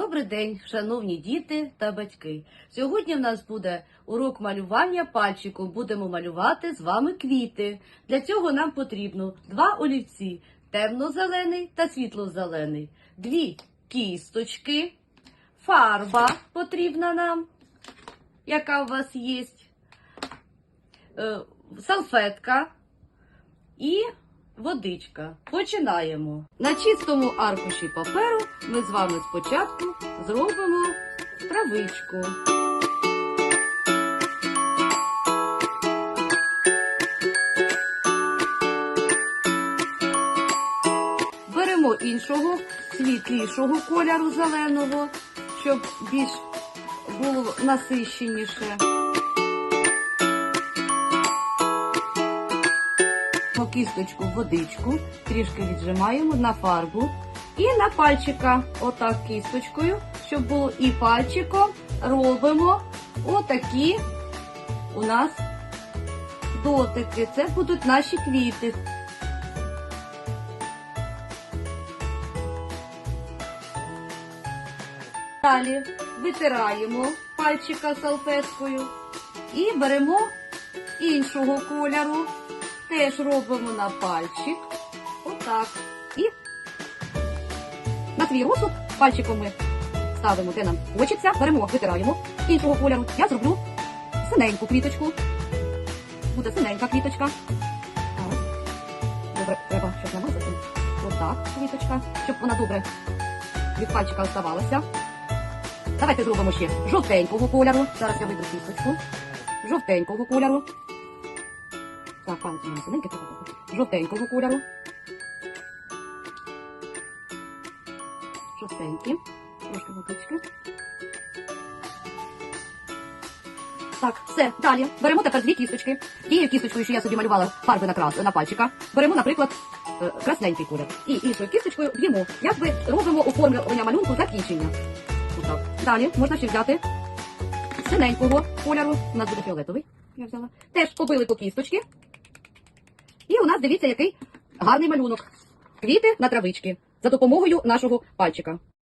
Добрий день, шановні діти та батьки. Сьогодні в нас буде урок малювання пальчиком. Будемо малювати з вами квіти. Для цього нам потрібно два олівці темно-зелений та світло-зелений, дві кісточки, фарба потрібна нам, яка у вас є, е, салфетка і водичка. Починаємо. На чистому аркуші паперу ми з вами спочатку зробимо травичку. Беремо іншого світлішого кольору зеленого, щоб більш було насищеніше. По кісточку водичку, трішки віджимаємо на фарбу і на пальчика, отак кісточкою, щоб було і пальчиком робимо отакі у нас дотики. Це будуть наші квіти. Далі витираємо пальчика салфеткою і беремо іншого кольору. Теж робимо на пальчик. Отак. І на свій розсуд пальчиком ми ставимо, де нам хочеться, беремо, витираємо іншого кольору. Я зроблю синеньку квіточку. Буде синенька квіточка. Так. Добре, треба, щоб намазати. Отак, квіточка, щоб вона добре від пальчика оставалася. Давайте зробимо ще жовтенького кольору. Зараз я виберу кісточку. Жовтенького кольору. Синенький, треба було. жовтенького кольору. Жовтенькі. Трошки водички. Так, все, далі. Беремо тепер дві кісточки. Тією кісточкою, що я собі малювала фарби на, крас, на пальчика, беремо, наприклад, красненький колір. І іншою кісточкою б'ємо. Якби робимо оформлення малюнку закінчення. Отак. Далі можна ще взяти синенького кольору. У нас буде фіолетовий. Я взяла. Теж побили по кісточки. І у нас дивіться, який гарний малюнок. Квіти на травички за допомогою нашого пальчика.